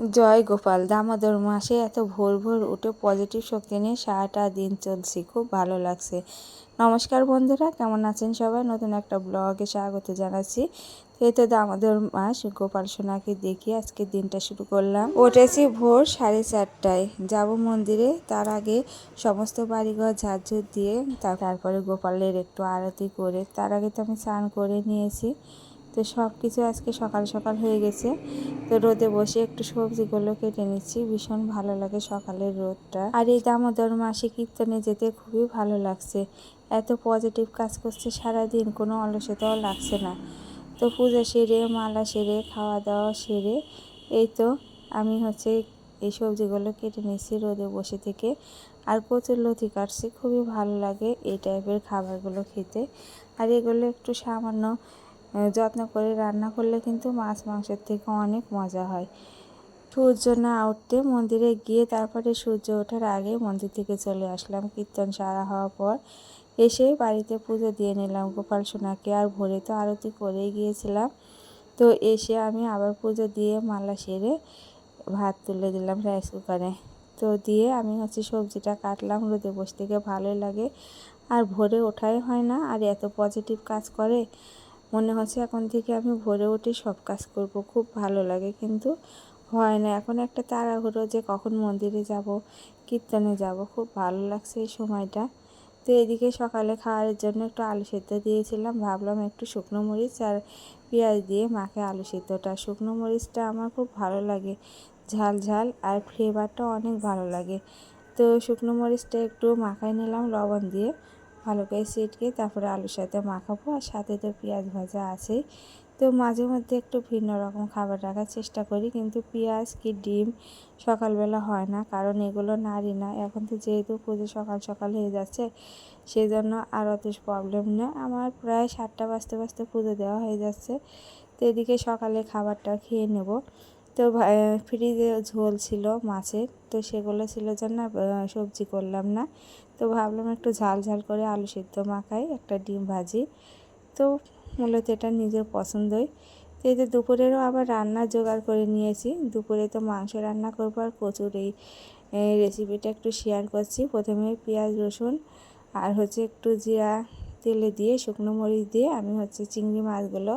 জয় গোপাল, দামোদর মাসে এত ভোর ভোর উঠে পজিটিভ শক্তি নিয়ে সারাটা দিন চলছি, খুব ভালো লাগছে। নমস্কার বন্ধুরা, কেমন আছেন সবাই? নতুন একটা ব্লগে স্বাগত জানাচ্ছি। এই তো দামোদর মাস, গোপাল সোনাকে দেখি আজকে দিনটা শুরু করলাম। উঠেছি ভোর সাড়ে চারটায়, যাব মন্দিরে, তার আগে সমস্ত বাড়িঘর ঝাড়ঝুর দিয়ে তারপরে গোপালের একটু আরতি করে, তার আগে তো আমি স্নান করে নিয়েছি। তো সব কিছু আজকে সকাল সকাল হয়ে গেছে। তো রোদে বসে একটু সবজিগুলো কেটে নিচ্ছি। ভীষণ ভালো লাগে সকালের রোদটা। আর এই দামোদর মাসে কীর্তনে যেতে খুবই ভালো লাগছে। এত পজিটিভ কাজ করছে সারাদিন, কোনো অলসতাও লাগছে না। তো পূজা সেরে, মালা সেরে খাওয়া দাওয়া সেরে, এই তো আমি হচ্ছে এই সবজিগুলো কেটে নিচ্ছি রোদে বসে থেকে। আর প্রচুর লতি কাটছি, খুবই ভালো লাগে এই টাইপের খাবারগুলো খেতে। আর এগুলো একটু সামান্য যত্ন করে রান্না করলে কিন্তু মাছ মাংসের থেকে অনেক মজা হয়। সূর্য না উঠতে মন্দিরে গিয়ে তারপরে সূর্য ওঠার আগে মন্দির থেকে চলে আসলাম। কীর্তন সারা হওয়ার পর এসে বাড়িতে পুজো দিয়ে নিলাম। গোপাল সোনাকে আর ভোরে তো আরতি করেই গিয়েছিলাম। তো এসে আমি আবার পুজো দিয়ে মালা সেরে ভাত তুলে দিলাম রাইস কুকারে তো দিয়ে আমি হচ্ছে সবজিটা কাটলাম, রোদে বসে থেকে ভালোই লাগে। আর ভোরে ওঠাই হয় না, আর এত পজিটিভ কাজ করে। মনে হচ্ছে এখন থেকে আমি ভোরে উঠে সব কাজ করব। খুব ভালো লাগে কিন্তু হয় না। এখন একটা তাড়াহুড়ো যে কখন মন্দিরে যাব, কীর্তনে যাব, খুব ভালো লাগছে এই সময়টা। তো এদিকে সকালে খাওয়ার জন্য একটু আলু সেদ্ধ দিয়েছিলাম, ভাবলাম একটু শুকনো মরিচ আর পেঁয়াজ দিয়ে মাখে আলু সেদ্ধটা। শুকনো মরিচটা আমার খুব ভালো লাগে, ঝাল ঝাল আর ফ্লেভারটা অনেক ভালো লাগে। তো শুকনো মরিচটা একটু মাখাই নিলাম লবণ দিয়ে। ভালো করে ছিটকে তারপরে আলুর সাথে মাখাবো আর সাথে তো পেঁয়াজ ভাজা আছেই তো মাঝে মধ্যে একটু ভিন্ন রকম খাবার রাখার চেষ্টা করি, কিন্তু পেঁয়াজ কি ডিম সকালবেলা হয় না, কারণ এগুলো নারী না। এখন তো যেহেতু পুজো সকাল সকাল হয়ে যাচ্ছে সেই জন্য আর অত প্রবলেম নেই আমার প্রায় সাতটা বাজতে বাজতে পুজো দেওয়া হয়ে যাচ্ছে, তো এদিকে সকালে খাবারটা খেয়ে নেব। তো ফ্রিজে ঝোল ছিল মাছের, তো সেগুলো ছিল জন্য সবজি করলাম না। তো ভাবলাম একটু ঝাল ঝাল করে আলু সিদ্ধ মাখাই, একটা ডিম ভাজি। তো মূলত এটা নিজের পছন্দই। তো এই দুপুরেরও আবার রান্না জোগাড় করে নিয়েছি। দুপুরে তো মাংস রান্না করব আর প্রচুর এই রেসিপিটা একটু শেয়ার করছি। প্রথমে পেঁয়াজ, রসুন আর হচ্ছে একটু জিরা তেলে দিয়ে, শুকনো মরিচ দিয়ে আমি হচ্ছে চিংড়ি মাছগুলো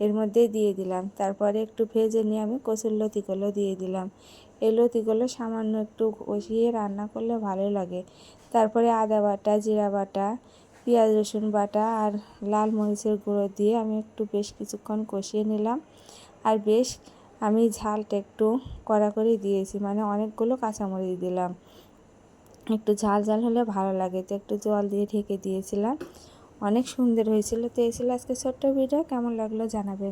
এর মধ্যে দিয়ে দিলাম। তারপরে একটু ভেজে নিয়ে আমি কচুর লতিগুলো দিয়ে দিলাম। এই লতিগুলো সামান্য একটু কষিয়ে রান্না করলে ভালো লাগে। তারপরে আদা বাটা, জিরা বাটা, পেঁয়াজ রসুন বাটা আর লাল মরিচের গুঁড়ো দিয়ে আমি একটু বেশ কিছুক্ষণ কষিয়ে নিলাম। আর বেশ আমি ঝালটা একটু কড়া করে দিয়েছি মানে অনেকগুলো কাঁচামরিচ দিলাম। একটু ঝাল ঝাল হলে ভালো লাগে। তো একটু জল দিয়ে ঢেকে দিয়েছিলাম। অনেক সুন্দর হয়েছিল। তো এই ছিল আজকে ছোট্ট ভিডিও কেমন লাগল জানাবেন।